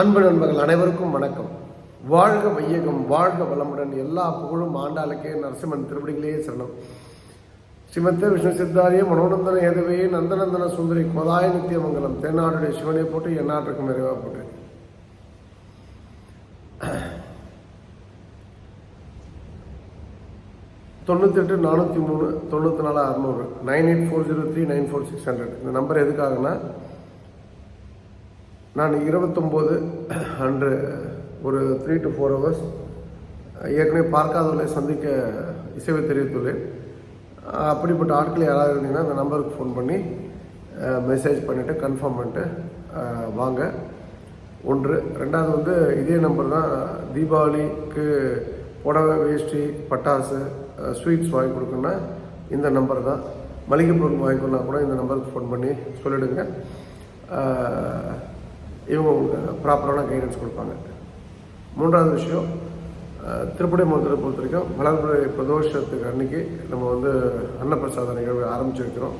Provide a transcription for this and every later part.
அன்பு நண்பர்கள் அனைவருக்கும் வணக்கம். வாழ்க வையகம் வாழ்க வளமுடன். எல்லா புகழும் ஆண்டாளுக்கே நரசிம்மன் திருவடிகளே சரணம். ஸ்ரீமத்த விஷ்ணு சித்தாரிய மனோநந்தன ஏதவே நந்தநந்தன சுந்தரி கோதாய நித்தியமங்கலம். தென்னாடுடைய சிவனை போட்டு எந்நாட்டுக்கும் நிறைவாக போட்டு. தொண்ணூத்தெட்டு நானூற்றி மூணு தொண்ணூற்றி நாலு அறநூறு nine eight four zero three nine four six hundred. இந்த நம்பர் எதுக்காகனா நான் இருபத்தொம்போது அன்று ஒரு த்ரீ டு ஃபோர் ஹவர்ஸ் ஏற்கனவே பார்க்காதவர்களை சந்திக்க இசைவை தெரிவித்துள்ளேன். அப்படிப்பட்ட ஆட்கள் யாராவது இருந்தீங்கன்னா அந்த நம்பருக்கு ஃபோன் பண்ணி மெசேஜ் பண்ணிவிட்டு கன்ஃபார்ம் பண்ணிட்டு வாங்க. ஒன்று. ரெண்டாவது வந்து இதே நம்பர் தான் தீபாவளிக்கு புடவை வேஷ்டி பட்டாசு ஸ்வீட்ஸ் வாங்கி கொடுக்கணுன்னா இந்த நம்பர் தான். மளிகை பொருள் வாங்கி கூட இந்த நம்பருக்கு ஃபோன் பண்ணி சொல்லிவிடுங்க இவங்க உங்களுக்கு ப்ராப்பரான கைடன்ஸ் கொடுப்பாங்க. மூன்றாவது விஷயம் அஹ், திருப்பதி பொறுத்த வரைக்கும் வளர்பிறை பிரதோஷத்துக்கு அன்னைக்கு நம்ம வந்து அன்னப்பிரசாத நிகழ்வு ஆரம்பிச்சு வைக்கிறோம்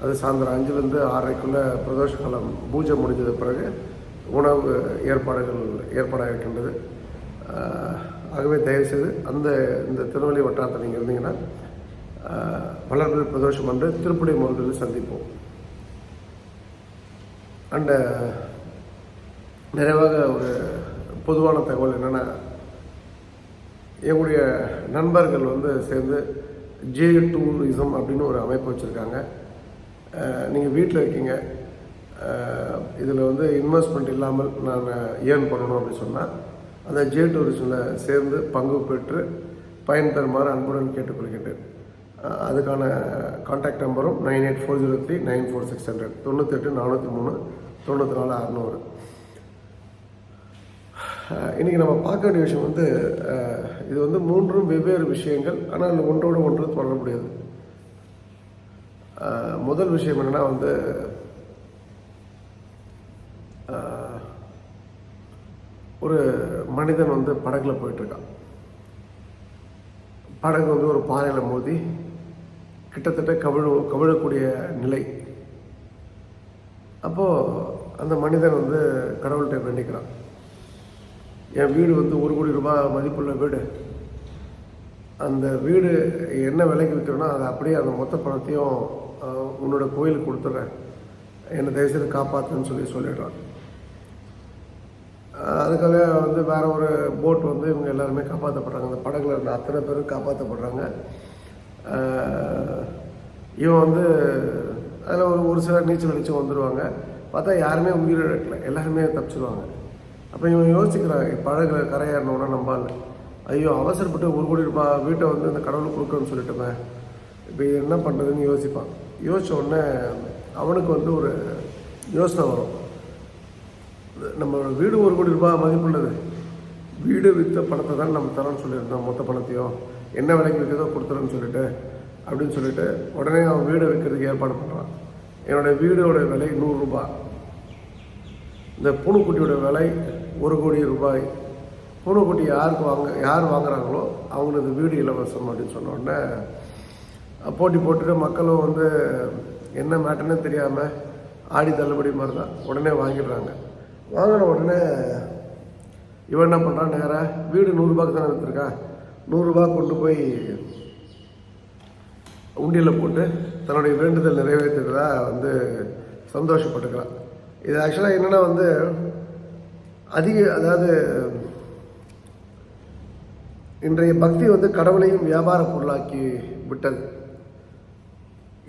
அது சாயந்தரம் அஞ்சுலேருந்து ஆறரைக்குள்ளே பிரதோஷ காலம் பூஜை முடிஞ்சது பிறகு உணவு ஏற்பாடுகள் ஏற்பாடாக இருக்கின்றது ஆகவே தயவுசெய்து அந்த இந்த திருநெல்வேலி வட்டாரத்தில் நீங்கள் இருந்தீங்கன்னா அஹ், பிரதோஷம் என்று திருப்பதி மந்திரத்தில் சந்திப்போம். அண்டு நிறைவாக ஒரு பொதுவான தகவல் என்னென்னா எங்களுடைய நண்பர்கள் வந்து சேர்ந்து ஜே டூரிசம் அப்படின்னு ஒரு அமைப்பு வச்சுருக்காங்க. நீங்கள் வீட்டில் இருக்கீங்க. இதில் வந்து இன்வெஸ்ட்மெண்ட் இல்லாமல் நான் ஏர்ன் பண்ணணும் அப்படின்னு சொன்னால் அந்த ஜே டூரிசமில் சேர்ந்து பங்கு பெற்று பயன் பெறுமாறு அன்புடன் கேட்டுக்கொள்கின்றேன். அதுக்கான கான்டாக்ட் நம்பரும் nine eight four zero three nine four six hundred தொண்ணூத்தெட்டு நானூற்றி மூணு தொண்ணூற்றி நாலு அறநூறு. இன்றைக்கி இன்னைக்கு நம்ம பார்க்க வேண்டிய விஷயம் வந்து இது வந்து மூன்றும் வெவ்வேறு விஷயங்கள் ஆனால் ஒன்றோடு ஒன்று தொடர்புடையது. முடியாது முதல் விஷயம் என்னன்னா வந்து ஒரு மனிதன் வந்து படகுல போயிட்டுருக்கான். படகு வந்து ஒரு பாறையில் மோதி கிட்டத்தட்ட கவிழ கவிழக்கூடிய நிலை. அப்போது அந்த மனிதன் வந்து கடவுள்கிட்ட வேண்டிக்கிறான். என் வீடு வந்து ஒரு கோடி ரூபாய் மதிப்புள்ள வீடு. அந்த வீடு என்ன விலைக்கு விற்கிறோன்னா அதை அப்படியே அந்த மொத்த பணத்தையும் உன்னோட கோயிலுக்கு கொடுத்துட்றேன் என்னை தயவுசெய்து காப்பாற்றுன்னு சொல்லி சொல்லிடுறான். அதுக்காக வந்து வேறு ஒரு போட் வந்து இவங்க எல்லாருமே காப்பாற்றப்படுறாங்க அந்த படகுல இருந்த அத்தனை பேரும் காப்பாற்றப்படுறாங்க இவன் வந்து அதில் ஒரு ஒரு சிலர் நீச்சல் அடித்து வந்துடுவாங்க பார்த்தா யாருமே உயிரிழக்கலை எல்லாருமே தப்பிச்சிடுவாங்க அப்போ இவன் யோசிக்கிறான் பழகிற கரையேறணும்னா நம்பால் ஐயோ அவசரப்பட்டு ஒரு கோடி ரூபாய் வீட்டை வந்து இந்த கடவுளுக்கு கொடுக்கணும்னு சொல்லிட்டுமே. இப்போ என்ன பண்ணுறதுன்னு யோசிப்பான். யோசிச்ச உடனே அவனுக்கு வந்து ஒரு யோசனை வரும். நம்ம வீடு ஒரு கோடி ரூபாய் மதிப்புள்ளது. வீடு விற்ற பணத்தை தான் நம்ம தரோம்னு சொல்லியிருந்தோம் மொத்த பணத்தையும். என்ன விலைக்கு விற்கிறதோ கொடுத்துறோன்னு சொல்லிட்டு அப்படின்னு சொல்லிட்டு உடனே அவன் வீடை விற்கிறதுக்கு ஏற்பாடு பண்ணுறான் என்னுடைய வீடோட விலை நூறுரூபா இந்த பூனைக்குட்டியோட விலை ஒரு கோடி ரூபாய். பூனைக்குட்டி யாருக்கு வாங்க யார் வாங்குறாங்களோ அவங்களுக்கு வீடு இலவசம் அப்படின்னு சொன்ன உடனே போட்டி போட்டுட்டு மக்களும் வந்து என்ன மேட்டர்னே தெரியாமல் ஆடி தள்ளுபடி மாதிரி தான் உடனே வாங்கிடுறாங்க. வாங்கின உடனே இவன் என்ன பண்ணுறான் நேராக வீடு நூறுரூபாக்கு தானே விற்றுருக்கான் நூறுரூபா கொண்டு போய் உண்டியில் போட்டு தன்னுடைய வேண்டுதல் நிறைவேற்றுறதா வந்து சந்தோஷப்பட்டுக்கிறான். இது ஆக்சுவலாக என்னென்னா வந்து அதிக அதாவது இன்றைய பக்தி வந்து கடவுளையும் வியாபார பொருளாக்கி விட்டது.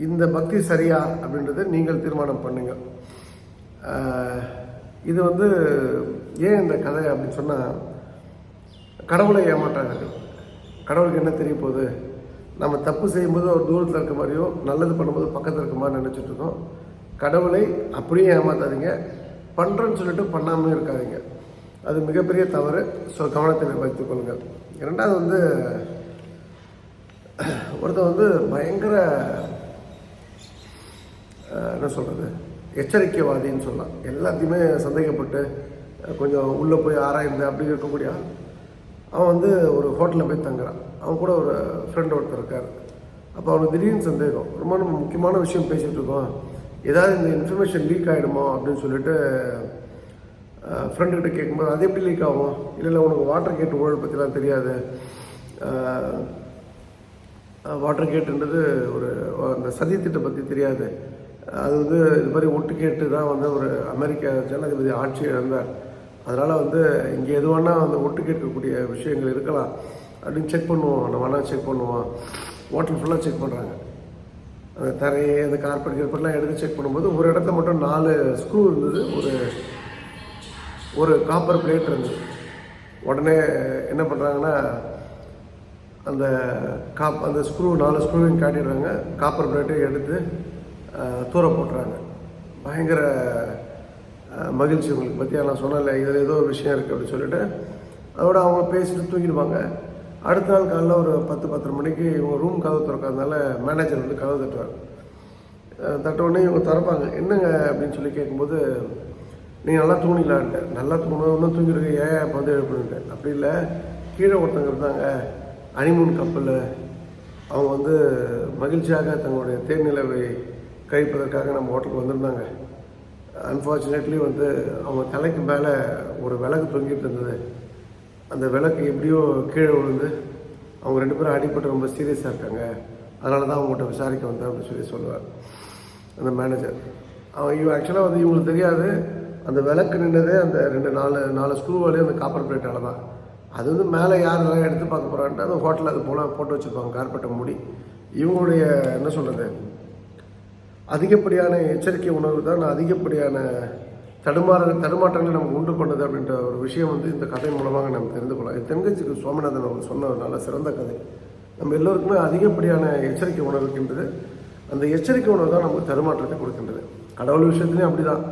இந்த பக்தி சரியா அப்படின்றத நீங்கள் தீர்மானம் பண்ணுங்க. இது வந்து ஏன் இந்த கதை அப்படின்னு சொன்னால் கடவுளை ஏமாற்றார்கள் கடவுளுக்கு என்ன தெரிய போகுது? நம்ம தப்பு செய்யும்போது ஒரு தூரத்தில் இருக்க மாதிரியோ நல்லது பண்ணும்போது பக்கத்தில் இருக்க மாதிரி நினச்சிட்டு இருக்கோம். கடவுளை அப்படியே ஏமாத்தாதீங்க. பண்ணுறேன்னு சொல்லிட்டு பண்ணாமல் இருக்காதீங்க. அது மிகப்பெரிய தவறு. ஸோ கவனத்தில் வைத்துக் கொள்ளுங்கள். இரண்டாவது வந்து ஒருத்தன் வந்து பயங்கர என்ன சொல்கிறது எச்சரிக்கைவாதின்னு சொல்லலாம். எல்லாத்தையுமே சந்தேகப்பட்டு கொஞ்சம் உள்ளே போய் ஆராய்ந்து அப்படி இருக்கக்கூடிய ஆள். அவன் வந்து ஒரு ஹோட்டலில் போய் தங்குறான். அவன் கூட ஒரு ஃப்ரெண்ட் ஒருத்தர் இருக்கார். அப்போ அவனுக்கு திடீர்னு சந்தேகம். ரொம்ப நம்ம முக்கியமான விஷயம் பேசிகிட்டு இருக்கோம். ஏதாவது இந்த இன்ஃபர்மேஷன் லீக் ஆகிடுமோ அப்படின்னு சொல்லிட்டு ஃப்ரெண்டுக்கிட்ட கேட்கும்போது அது எப்படி லீக் ஆகும்? இல்லை இல்லை உனக்கு வாட்டர் கேட் ஊழல் பற்றிலாம் தெரியாது. வாட்டர் கேட்டுன்றது ஒரு அந்த சதித்திட்ட பற்றி தெரியாது. அது வந்து இது மாதிரி ஒட்டு கேட்டு தான் வந்து ஒரு அமெரிக்க ஜனாதிபதி ஆட்சி இழந்தார். அதனால் வந்து இங்கே எது வேணால் அந்த ஒட்டு கேட்கக்கூடிய விஷயங்கள் இருக்கலாம். அப்படின்னு செக் பண்ணுவோம். நம்ம வேணால் செக் பண்ணுவோம். ஹோட்டல் ஃபுல்லாக செக் பண்ணுறாங்க அந்த தரையை அந்த கார்பெட் கேர்பெட்லாம் எடுத்து செக் பண்ணும்போது ஒரு இடத்த மட்டும் நாலு ஸ்க்ரூ இருந்தது. ஒரு ஒரு காப்பர் பிளேட் இருந்தது உடனே என்ன பண்ணுறாங்கன்னா அந்த காப் அந்த ஸ்க்ரூ நாலு ஸ்க்ரூவையும் காட்டிடுறாங்க. காப்பர் பிளேட்டையும் எடுத்து தூர போட்டுறாங்க. பயங்கர மகிழ்ச்சி உங்களுக்கு. பற்றி நான் சொன்னல இதில் ஏதோ ஒரு விஷயம் இருக்குது அப்படின்னு சொல்லிட்டு. அதோட அவங்க பேசிட்டு தூங்கிடுவாங்க. அடுத்த நாள் காலைல ஒரு பத்து பத்தரை மணிக்கு இவங்க ரூம் கதவு திறக்காதனால மேனேஜர் வந்து கதவு தட்டுவார். தட்ட உடனே இவங்க திறப்பாங்க. என்னங்க அப்படின்னு சொல்லி கேட்கும்போது நீ நல்லா தூங்கிலான்ட்டு நல்லா தூங்கணும் இன்னும் தூங்கிருக்கு ஏன் இப்போ வந்து எழுப்பிட்டு அப்படி இல்லை. கீழே ஒருத்தங்க இருந்தாங்க அனிமூன் கப்பலில் அவங்க வந்து மகிழ்ச்சியாக தங்களுடைய தேர்நிலவை கழிப்பதற்காக நம்ம ஹோட்டலுக்கு வந்திருந்தாங்க. அன்ஃபார்ச்சுனேட்லி வந்து அவங்க தலைக்கு மேலே ஒரு விளக்கு தொங்கிட்டு இருந்தது. அந்த விளக்கு எப்படியோ கீழே விழுந்து அவங்க ரெண்டு பேரும் அடிபட்டு ரொம்ப சீரியஸாக இருக்காங்க. அதனால தான் அவங்ககிட்ட விசாரிக்க வந்தேன் அப்படின்னு சொல்லி சொல்லுவார் அந்த மேனேஜர் அவன் இவன் ஆக்சுவலாக வந்து இவங்களுக்கு தெரியாது. அந்த விளக்கு நின்றதே அந்த ரெண்டு நாலு நாலு ஸ்க்ரூ அந்த காப்பர் பிளேட்டால் தான். அது வந்து மேலே யார் எல்லாம் எடுத்து பார்க்க போகிறான்ட்டு அந்த ஹோட்டலில் அது போல் போட்டு வச்சுருப்பாங்க கார்பெட்டை மூடி. இவங்களுடைய என்ன சொல்கிறது அதிகப்படியான எச்சரிக்கை உணர்வு தான் அதிகப்படியான தடுமாற தடுமாற்றங்களை நமக்கு உண்டு பண்ணுது அப்படின்ற ஒரு விஷயம் வந்து இந்த கதை மூலமாக நம்ம தெரிந்து கொள்ளலாம். இது தென்கட்சிக்கு சோமநாதன் அவர் சொன்ன ஒரு நல்ல சிறந்த கதை. நம்ம எல்லோருக்குமே அதிகப்படியான எச்சரிக்கை உணர்வு இருக்கின்றது. அந்த எச்சரிக்கை உணர்வு தான் நமக்கு தடுமாற்றத்தை கொடுக்கின்றது. கடவுள் விஷயத்துலையும் அப்படிதான்.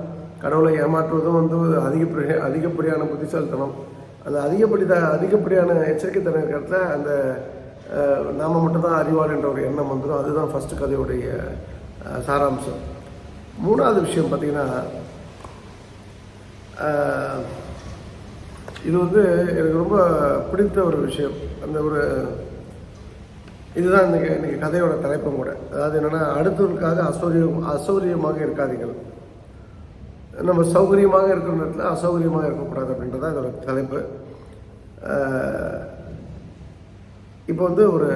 கடவுளை ஏமாற்றுவதும் வந்து அதிகப்படி அதிகப்படியான புத்திசாலித்தனம். அந்த அதிகப்படி அதிகப்படியான எச்சரிக்கை தன இடத்துல அந்த நாம் நாம மட்டும்தான் அறிவாளுன்ற ஒரு எண்ணம் வந்துடும் அதுதான் ஃபஸ்ட்டு கதையுடைய சாராம்சம். மூணாவது விஷயம் பார்த்திங்கன்னா இது வந்து எனக்கு ரொம்ப பிடித்த ஒரு விஷயம். அந்த ஒரு இதுதான் இன்றைக்கி இன்றைக்கி கதையோட தலைப்பும் கூட. அதாவது என்னென்னா அடுத்தவர்களுக்காக அசௌரியம் அசௌரியமாக இருக்காதீர்கள். நம்ம சௌகரியமாக இருக்கிற நேரத்தில் அசௌகரியமாக இருக்கக்கூடாது அப்படின்றது தான் இதோட தலைப்பு. இப்போ வந்து ஒரு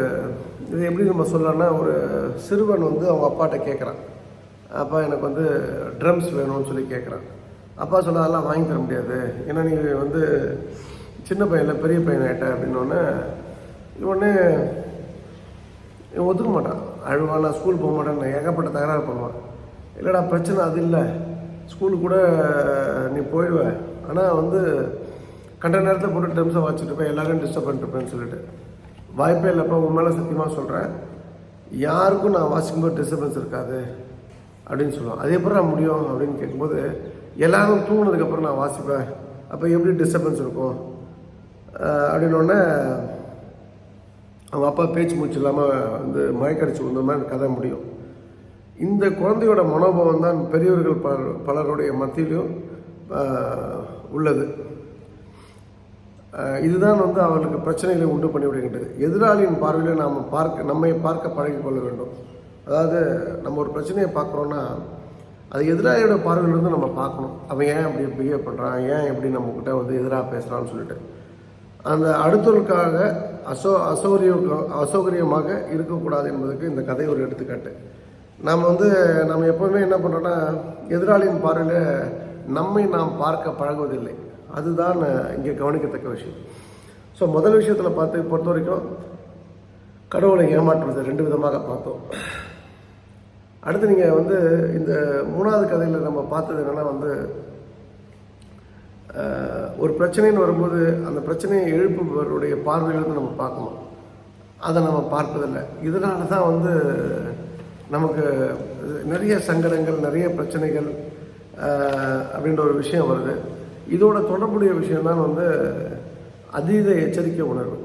இது எப்படி நம்ம சொல்லலாம்னா ஒரு சிறுவன் வந்து அவங்க அப்பாட்ட கேட்குறான் அப்பா எனக்கு வந்து ட்ரம்ஸ் வேணும்னு சொல்லி கேட்குறான் அப்பா சொன்னா அதெல்லாம் வாங்கி தர முடியாது. ஏன்னா நீ வந்து சின்ன பையனில் பெரிய பையன் ஆகிட்ட அப்படின்னோடனே இவனே ஒத்துக்க மாட்டான். அழுவான் நான் ஸ்கூல் போக மாட்டேன் நான் ஏகப்பட்ட தகராறு பண்ணுவான். இல்லைடா பிரச்சனை அது இல்லை. ஸ்கூலுக்கு கூட நீ போயிடுவ. ஆனால் வந்து கண்ட நேரத்தில் போட்டு ட்ரம்ஸை வச்சுட்டு போய் எல்லாரையும் டிஸ்டர்ப் பண்ணிட்டுருப்பேன்னு சொல்லிட்டு. வாய்ப்பே இல்லைப்பா உன் மேலே சத்தியமாக சொல்கிறேன் யாருக்கும் நான் வாசிக்கும்போது டிஸ்டர்பன்ஸ் இருக்காது அப்படின்னு சொல்லுவோம் அது எப்படி நான் முடியும் அப்படின்னு கேட்கும்போது எல்லாரும் தூங்கினதுக்கப்புறம் நான் வாசிப்பேன். அப்போ எப்படி டிஸ்டர்பன்ஸ் இருக்கும்? அப்படின்னோடனே அவங்க அப்பா பேச்சு மூச்சு இல்லாமல் வந்து மயக்கடிச்சு விழுந்த மாதிரி கதை முடியும். இந்த குழந்தையோட மனோபாவம் தான் பெரியவர்கள் பலர் பலருடைய மத்தியிலும் உள்ளது. இதுதான் வந்து அவர்களுக்கு பிரச்சனைகளை உண்டு பண்ணிவிடுகின்றது எதிராளியின் பார்வையில் நாம் பார்க்க நம்மை பார்க்க பழகிக்கொள்ள வேண்டும். அதாவது நம்ம ஒரு பிரச்சனையை பார்க்குறோன்னா அது எதிராளியோட பார்வையிலிருந்து நம்ம பார்க்கணும். அவன் ஏன் அப்படி பிஹேவ் பண்ணுறான் ஏன் எப்படி நம்மக்கிட்ட வந்து எதிராக பேசுகிறான்னு சொல்லிட்டு. அந்த அடுத்தவர்களுக்காக அசோ அசௌகரிய அசௌகரியமாக இருக்கக்கூடாது என்பதற்கு இந்த கதை ஒரு எடுத்துக்காட்டு. நாம் வந்து நம்ம எப்போவுமே என்ன பண்ணுறோன்னா எதிராளியின் பார்வையில் நம்மை நாம் பார்க்க பழகுவதில்லை. அதுதான் இங்கே கவனிக்கத்தக்க விஷயம். ஸோ முதல் விஷயத்தில் பார்த்து பொறுத்த வரைக்கும் கடவுளை ஏமாற்றுவது ரெண்டு விதமாக பார்த்தோம். அடுத்து நீங்கள் வந்து இந்த மூணாவது கதையில் நம்ம பார்த்தது என்னென்னா வந்து ஒரு பிரச்சனைன்னு வரும்போது அந்த பிரச்சனையை எழுப்புபவருடைய பார்வையிலிருந்து நம்ம பார்க்கணும். அதை நம்ம பார்ப்பதில்லை. இதனால தான் வந்து நமக்கு நிறைய சங்கடங்கள் நிறைய பிரச்சனைகள் அப்படின்ற ஒரு விஷயம் வருது. இதோட தொடர்புடைய விஷயம் தான் வந்து அதீத எச்சரிக்கை உணர்வு.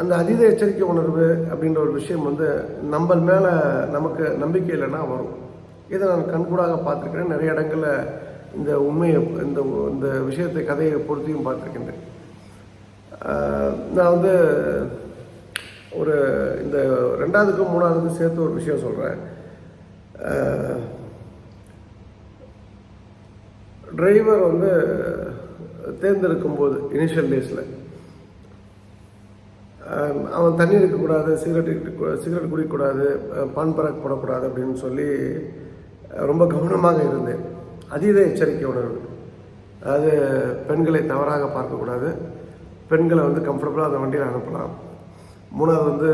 அந்த அதீத எச்சரிக்கை உணர்வு அப்படின்ற ஒரு விஷயம் வந்து நம்ம மேலே நமக்கு நம்பிக்கை இல்லைன்னா வரும். இதை நான் கண்கூடாக பார்த்துருக்கிறேன். நிறைய இடங்களில் இந்த உண்மையை இந்த இந்த விஷயத்தை கதையை பொறுத்தியும் பார்த்துருக்கின்றேன். நான் வந்து ஒரு இந்த ரெண்டாவதுக்கும் மூணாவதுக்கும் சேர்த்து ஒரு விஷயம் சொல்கிறேன் டிரைவர் வந்து தேர்ந்தெடுக்கும் போது இனிஷியல் டேஸில் அவன் தண்ணி இருக்கக்கூடாது சிகரெட் சிகரெட் குடிக்கக்கூடாது பான் பராக் போடக்கூடாது அப்படின்னு சொல்லி ரொம்ப கவனமாக இருந்தேன். அதீத எச்சரிக்கை உணர்வு. அதாவது பெண்களை தவறாக பார்க்கக்கூடாது. பெண்களை வந்து கம்ஃபர்டபுளாக அந்த வண்டியில் அனுப்பலாம். மூணாவது வந்து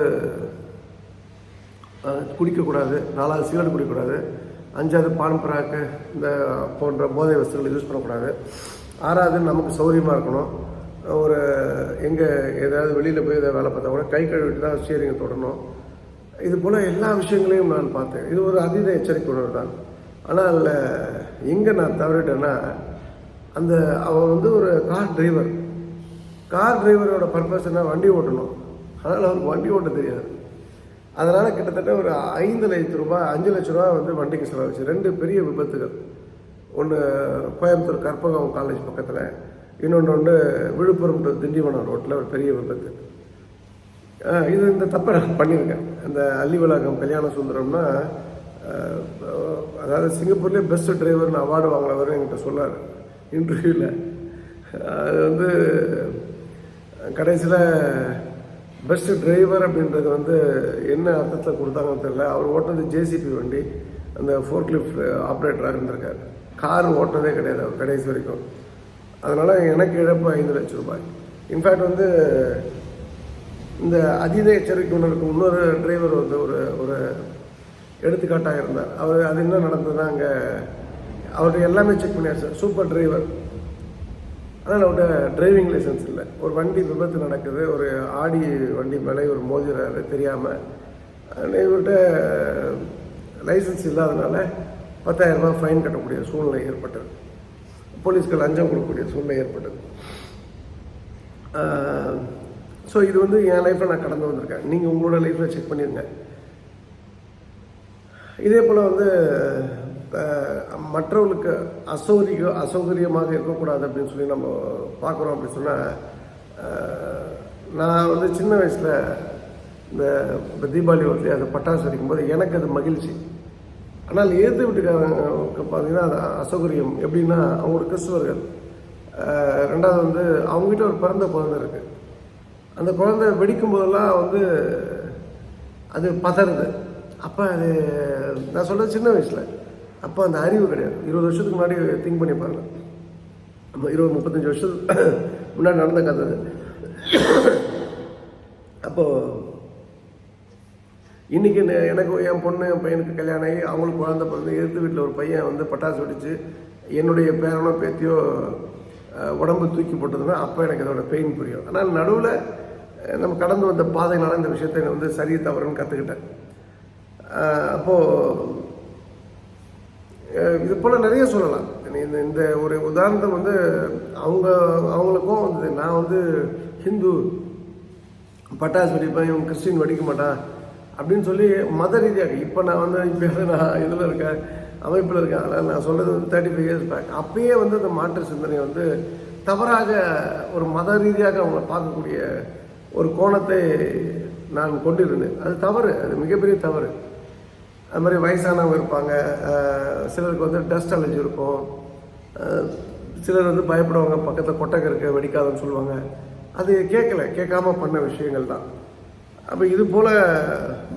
குடிக்கக்கூடாது. நாலாவது சிகரெட் குடிக்கக்கூடாது. அஞ்சாவது பான் பராக்கு இந்த போன்ற போதை வஸ்துகளை யூஸ் பண்ணக்கூடாது. ஆறாவது நமக்கு சௌகரியமாக இருக்கணும். ஒரு எங்கே ஏதாவது வெளியில் போய் ஏதாவது வேலை பார்த்தா கூட கை கழுவிட்டு தான் ஸ்டியரிங்கை தொடணும் இது போல் எல்லா விஷயங்களையும் நான் பார்த்தேன். இது ஒரு அதீத எச்சரிக்கை உணர்வு தான். ஆனால் எங்கே நான் தவறிட்டேன்னா அந்த அவன் வந்து ஒரு கார் டிரைவர் கார் டிரைவரோட பர்பஸ் என்ன? வண்டி ஓட்டணும். அதனால் அவருக்கு வண்டி ஓட்ட தெரியாது. அதனால் கிட்டத்தட்ட ஒரு ஐந்து லட்ச ரூபாய் அஞ்சு லட்ச ரூபா வந்து வண்டிக்கு செலவுச்சு ரெண்டு பெரிய விபத்துகள். ஒன்று கோயம்புத்தூர் கற்பகம் காலேஜ் பக்கத்தில் இன்னொன்று ஒன்று விழுப்புரம் டு திண்டிவனம் ரோட்டில் ஒரு பெரிய விபத்து. இது இந்த தப்பை நான் பண்ணியிருக்கேன். இந்த அள்ளி வளாகம் கல்யாண சுந்தரம்னா அதாவது சிங்கப்பூர்லேயே பெஸ்ட் டிரைவர்னு அவார்டு வாங்கினவர் என்கிட்ட சொன்னார். இன்டர்வியூவில் அது வந்து கடைசியில் பெஸ்ட் டிரைவர் அப்படின்றது வந்து என்ன அர்த்தத்தில் கொடுத்தாங்கன்னு தெரியல. அவர் ஓட்டினது ஜேசிபி வண்டி. அந்த ஃபோர்க்லிஃப்ட் ஆப்ரேட்டராக இருந்திருக்காரு. கார் ஓட்டினதே கிடையாது அவர் கடைசி வரைக்கும். அதனால் எனக்கு இழப்பு ஐந்து லட்சம் ரூபாய். இன்ஃபேக்ட் வந்து இந்த அதீத எச்சரிக்கை உணர்வுக்கு இன்னொரு டிரைவர் வந்து ஒரு ஒரு எடுத்துக்காட்டாக இருந்தார். அவர் அது என்ன நடந்ததுன்னா அங்கே அவர்கிட்ட எல்லாமே செக் பண்ணியாச்சு. சூப்பர் டிரைவர் ஆனால் அவர்கிட்ட டிரைவிங் லைசன்ஸ் இல்லை. ஒரு வண்டி விபத்து நடக்குது ஒரு ஆடி வண்டி மேலே ஒரு மோதிராரு தெரியாமல் இவர்கிட்ட லைசன்ஸ் இல்லாதனால பத்தாயிரம் ரூபா ஃபைன் கட்டக்கூடிய சூழ்நிலை ஏற்பட்டது. போலீஸ்க்கு லஞ்சம் கொடுக்கக்கூடிய சூழ்நிலை ஏற்பட்டது. ஸோ இது வந்து என் லைஃப்பில் நான் கடந்து வந்திருக்கேன். நீங்கள் உங்களோட லைஃப்பில் செக் பண்ணிடுங்க இதே போல் வந்து மற்றவர்களுக்கு அசௌகரிய அசௌகரியமாக இருக்கக்கூடாது அப்படின்னு சொல்லி நம்ம பார்க்குறோம் அப்படின்னு சொன்னால் நான் வந்து சின்ன வயசில் இந்த இப்போ தீபாவளி வந்து அந்த பட்டாசு வெடிக்கும்போது எனக்கு அது மகிழ்ச்சி. ஆனால் ஏற்று வீட்டுக்காரங்க பார்த்தீங்கன்னா அது அசௌகரியம். எப்படின்னா அவங்க ஒரு கிறிஸ்துவர்கள். ரெண்டாவது வந்து அவங்ககிட்ட ஒரு பிறந்த குழந்தை இருக்குது அந்த குழந்தை வெடிக்கும் போதெல்லாம் வந்து அது பதறுது. அப்போ அது நான் சொல்கிறது சின்ன வயசில். அப்போ அந்த அறிவு கிடையாது. இருபது வருஷத்துக்கு முன்னாடி திங்க் பண்ணி பாருங்க. நம்ம இருபது முப்பத்தஞ்சு வருஷத்துக்கு முன்னாடி நடந்த கதை அப்போது இன்றைக்கி எனக்கு என் பொண்ணு என் பையனுக்கு கல்யாணம் ஆகி அவங்களுக்கு குழந்தை பிறந்து எதிர்த்து வீட்டில் ஒரு பையன் வந்து பட்டாசு வெடிச்சு என்னுடைய பேரனோ பேத்தியோ உடம்பு தூக்கி போட்டதுன்னா அப்போ எனக்கு அதோட பெயின் புரியும். ஆனால் நடுவில் நம்ம கடந்து வந்த பாதையினால இந்த விஷயத்தை வந்து சரி தவறுன்னு கற்றுக்கிட்டேன் அப்போது இது போல் நிறைய சொல்லலாம். இந்த இந்த ஒரு உதாரணம் வந்து அவங்க அவங்களுக்கும் வந்து நான் வந்து ஹிந்து பட்டாசு வெடிப்பேன் இவன் கிறிஸ்டின் வெடிக்க மாட்டான் அப்படின்னு சொல்லி மத ரீதியாக இப்போ நான் வந்து இப்போ நான் இதில் இருக்கேன் அமைப்பில் இருக்கேன். அதனால் நான் சொல்கிறது வந்து தேர்ட்டி ஃபைவ் இயர்ஸ் பேக் அப்பயே வந்து அந்த மாற்று சிந்தனை வந்து தவறாக ஒரு மத ரீதியாக அவங்கள பார்க்கக்கூடிய ஒரு கோணத்தை நான் கொண்டிருந்தேன். அது தவறு. அது மிகப்பெரிய தவறு. அது மாதிரி வயசானவங்க இருப்பாங்க. சிலருக்கு வந்து டஸ்ட் அலர்ஜி இருக்கும். சிலர் வந்து பயப்படுவாங்க. பக்கத்தில் கொட்டகை இருக்க வெடிக்காதுன்னு சொல்லுவாங்க. அது கேட்கல கேட்காம பண்ண விஷயங்கள் தான். அப்போ இது போல்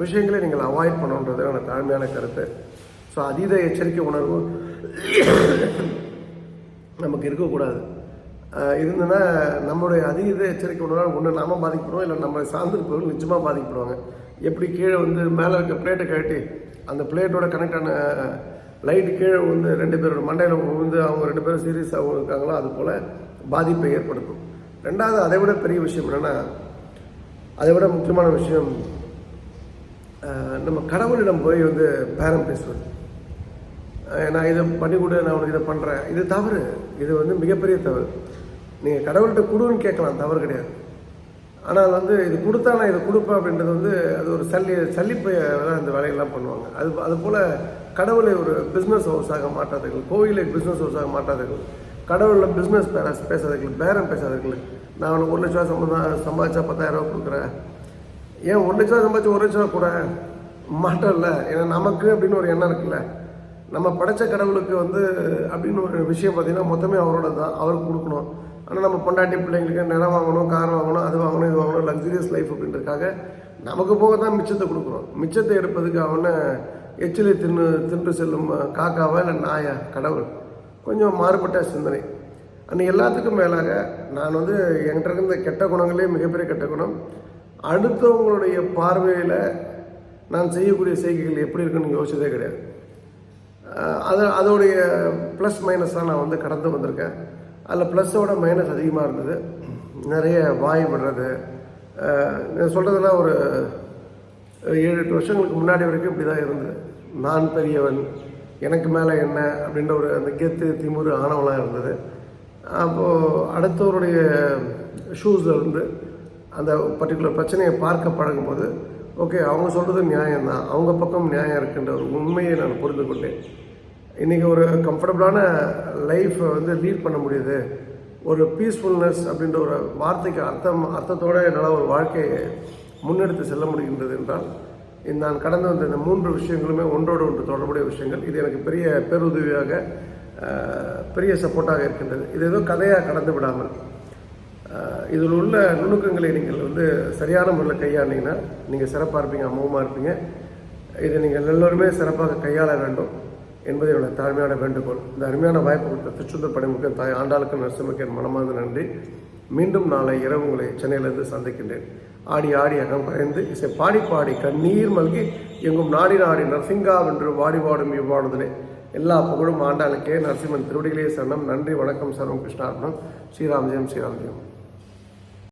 விஷயங்களை நீங்கள் அவாய்ட் பண்ணணுன்றது எனக்கு தாழ்மையான கருத்து. ஸோ அதீத எச்சரிக்கை உணர்வு நமக்கு இருக்கக்கூடாது. இருந்ததுன்னா நம்மளுடைய அதீத எச்சரிக்கை உணர்வு ஒன்று நாம பாதிக்கப்படுவோம் இல்லை நம்மளை சார்ந்திருப்பவர்கள் நிச்சயமாக பாதிக்கப்படுவாங்க. எப்படி கீழே வந்து மேலே இருக்க பிளேட்டை கழட்டி அந்த பிளேட்டோட கனெக்ட் ஆன லைட் கீழே வந்து ரெண்டு பேரோட மண்டையில் விழுந்து அவங்க ரெண்டு பேரும் சீரியஸாக இருக்காங்களோ அது போல் பாதிப்பை ஏற்படுத்தும். ரெண்டாவது அதை விட பெரிய விஷயம் என்னென்னா அதை விட முக்கியமான விஷயம் நம்ம கடவுளிடம் போய் வந்து பேரம் பேசுவது. நான் இதை பண்ணி கொடு நான் உனக்கு இதை பண்ணுறேன் இது தவறு. இது வந்து மிகப்பெரிய தவறு. நீங்கள் கடவுள்கிட்ட கொடுன்னு கேட்கலாம். தவறு கிடையாது. ஆனால் வந்து இது கொடுத்தா நான் இதை கொடுப்பேன் அப்படின்றது வந்து அது ஒரு சல்லி சல்லிப்பை தான் இந்த வேலையெல்லாம் பண்ணுவாங்க. அது அது போல் கடவுளை ஒரு பிஸ்னஸ் ஹவுஸாக மாற்றாதீர்கள் கோவிலை பிஸ்னஸ் ஹவுஸாக மாற்றாதீர்கள் கடவுளில் பிஸ்னஸ் பேர பேசாதீர்கள் பேரம் பேசாதீர்கள் நான் உனக்கு ஒரு லட்ச ரூபா சம்பந்தா சம்பாதிச்சா பத்தாயிரம் ரூபா கொடுக்குறேன். ஏன் ஒரு லட்ச ரூபா சம்பாதிச்சு ஒரு லட்ச ரூபா கூட? மாட்டோம்ல ஏன்னா நமக்கு அப்படின்னு ஒரு எண்ணம் இருக்குல்ல. நம்ம படைச்ச கடவுளுக்கு வந்து அப்படின்னு ஒரு விஷயம் பார்த்தீங்கன்னா மொத்தமே அவரோட தான் அவருக்கு கொடுக்கணும். ஆனால் நம்ம பொண்டாட்டி பிள்ளைங்களுக்கு நிலம் வாங்கணும் கார் வாங்கணும் அது வாங்கணும் இது வாங்கணும் லக்ஸுரியஸ் லைஃப் அப்படின்றதுக்காக நமக்கு போக தான் மிச்சத்தை கொடுக்குறோம். மிச்சத்தை எடுப்பதுக்கு அவனை எச்சிலை தின்னு தின்று செல்லும் காக்காவா இல்லை நாயா கடவுள்? கொஞ்சம் மாறுபட்ட சிந்தனை. அந்த எல்லாத்துக்கும் மேலாக நான் வந்து என்கிட்ட இருந்த கெட்ட குணங்களே மிகப்பெரிய கெட்ட குணம். அடுத்தவங்களுடைய பார்வையில் நான் செய்யக்கூடிய செய்கைகள் எப்படி இருக்குன்னு யோசிச்சதே கிடையாது. அது அதோடைய ப்ளஸ் மைனஸாக நான் வந்து கடந்து வந்திருக்கேன். அதில் ப்ளஸ்ஸோட மைனஸ் அதிகமாக இருந்தது. நிறைய வாய் விடுறது நான் சொல்கிறதெல்லாம் ஒரு ஏழு எட்டு வருஷங்களுக்கு முன்னாடி வரைக்கும் இப்படி தான் இருந்தது. நான் பெரியவன் எனக்கு மேலே என்ன அப்படின்ற ஒரு அந்த கெத்து திமுரு ஆணவம்லாம் இருந்தது. அப்போது அடுத்தவருடைய ஷூஸில் இருந்து அந்த பர்டிகுலர் பிரச்சனையை பார்க்க பழகும்போது ஓகே அவங்க சொல்கிறது நியாயம்தான். அவங்க பக்கம் நியாயம் இருக்குன்ற ஒரு உண்மையை நான் புரிந்து கொண்டேன். இன்றைக்கி ஒரு கம்ஃபர்டபுளான லைஃப்பை வந்து லீட் பண்ண முடியுது. ஒரு பீஸ்ஃபுல்னஸ் அப்படின்ற ஒரு வார்த்தைக்கு அர்த்தம் அர்த்தத்தோடு என்னால் ஒரு வாழ்க்கையை முன்னெடுத்து செல்ல முடிகின்றது என்றால் நான் கடந்து வந்த இந்த மூன்று விஷயங்களுமே ஒன்றோடு ஒன்று தொடர்புடைய விஷயங்கள். இது எனக்கு பெரிய பேருதவியாக பெரிய சப்போர்ட்டாக இருக்கின்றது. இது ஏதோ கதையாக கடந்து விடாமல். இதில் உள்ள நுணுக்கங்களை நீங்கள் வந்து சரியான முறையில் கையாண்டிங்கன்னா நீங்கள் சிறப்பாக இருப்பீங்க அமோகமாக இருப்பீங்க. இதை நீங்கள் எல்லோருமே சிறப்பாக கையாள வேண்டும். என்பது உள்ள தாழ்மையான வேண்டுகோள். இந்த அருமையான வாய்ப்பு கொடுத்த திருச்செந்தூர் பணிமுக தாய் ஆண்டாளுக்கு நரசிம்மக்கு என் மனமார்ந்த நன்றி. மீண்டும் நாளை இரவு உங்களை சென்னையிலிருந்து சந்திக்கின்றேன். ஆடி ஆடி அகம் கரைந்து இசை பாடி பாடி கண்ணீர் மல்கி எங்கும் நாடி நாடி நரசிங்கா வென்று வாடி வாடும் இவ்வாடுதலே எல்லா புகழும் ஆண்டாளுக்கே. நரசிம்மன் திருவடிகளே சரணம். நன்றி வணக்கம் சர்வம் கிருஷ்ணார்பணம். ஸ்ரீராம் ஜெயம்.